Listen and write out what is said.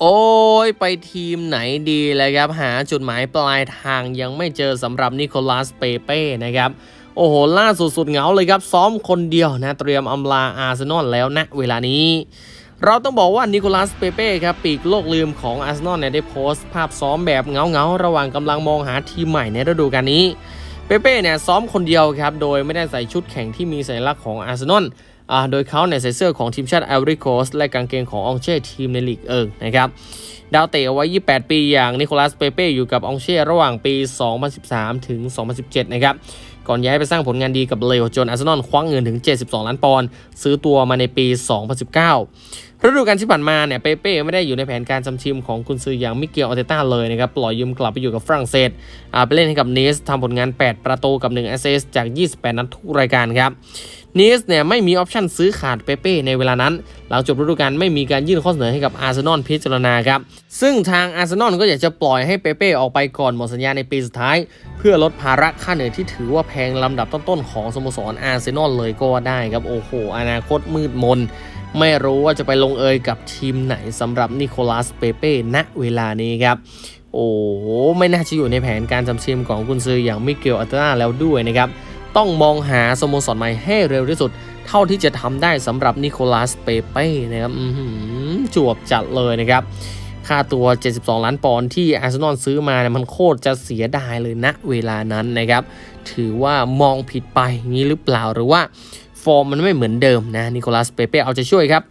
โอ้ยไปทีมไหนดีเลยครับ หาจุดหมายปลายทางยังไม่เจอสำหรับนิโคลัสเปเป้นะครับ โอ้โห ล่าสุดสุดเหงาเลยครับ ซ้อมคนเดียวนะ เตรียมอำลาอาร์เซนอลแล้วนะเวลานี้ เราต้องบอกว่านิโคลัสเปเป้ครับ ปีกโลกลืมของอาร์เซนอลเนี่ยได้โพสต์ ภาพซ้อมแบบเงาๆ ระหว่างกำลังมองหาทีมใหม่ในฤดูกาลนี้ เปเป้เนี่ยซ้อมคนเดียวครับ โดยไม่ได้ใส่ชุดแข่งที่มีสัญลักษณ์ของอาร์เซนอลอ่าโดยเขาเนี่ยใส่เสื้อของทีมชาติไอวอรี่โคสและกางเกงของอองเช่ทีมในลีกเอิงนะครับ ดาวเตะวัย28 ปีอย่างนิโคลัสเปเป้อยู่กับอองเช่ระหว่างปี 2013 ถึง 2017 นะครับ ก่อนย้ายไปสร้างผลงานดีกับเลโอจนอาร์เซนอลคว้างเงินถึง 72 ล้านปอนด์ซื้อตัวมาในปี 2019 ฤดูกาลที่ผ่านมาเนี่ยเปเป้ไม่ได้อยู่ในแผนการจำทีมของกุนซืออย่างมิเกลออเตต้าเลยนะครับ ปล่อยยืมกลับไปอยู่กับฝรั่งเศสอ่าไปเล่นให้กับเนสทำผลงาน 8 ประตูกับ 1 แอสเซสจาก 28 นัดทุกรายการครับ นีสเนี่ยไม่มีออปชั่นซื้อขาดเปเป้ในเวลานั้น หลังจบฤดูกาลไม่มีการยื่นข้อเสนอให้กับอาร์เซนอลพิจารณาครับ ซึ่งทางอาร์เซนอลก็อยากจะปล่อยให้เปเป้ออกไปก่อนหมดสัญญาในปีสุดท้าย เพื่อลดภาระค่าเหนื่อยที่ถือว่าแพงลำดับต้นๆของสโมสรอาร์เซนอลเลยก็ได้ครับโอ้โห อนาคตมืดมน ไม่รู้ว่าจะไปลงเอยกับทีมไหนสำหรับนิโคลัสเปเป้ณเวลานี้ครับโอ้ไม่น่าจะอยู่ในแผนการจำทีมของกุนซืออย่างมิเกลอัตนาแล้วด้วยนะครับ ต้องมองหาสโมสรใหม่ให้เร็วที่สุด เท่าที่จะทำได้สำหรับนิโคลัสเปเป้นะครับจวบจัดเลยนะครับ ค่าตัว 72 ล้านปอนด์ที่อาร์เซนอลซื้อมาเนี่ยมันโคตรจะเสียดายเลยณเวลานั้นนะครับ ถือว่ามองผิดไปงี้หรือเปล่าหรือว่า ฟอร์มมันไม่เหมือนเดิมนะนิโคลัสเปเป้เอาใจช่วยครับ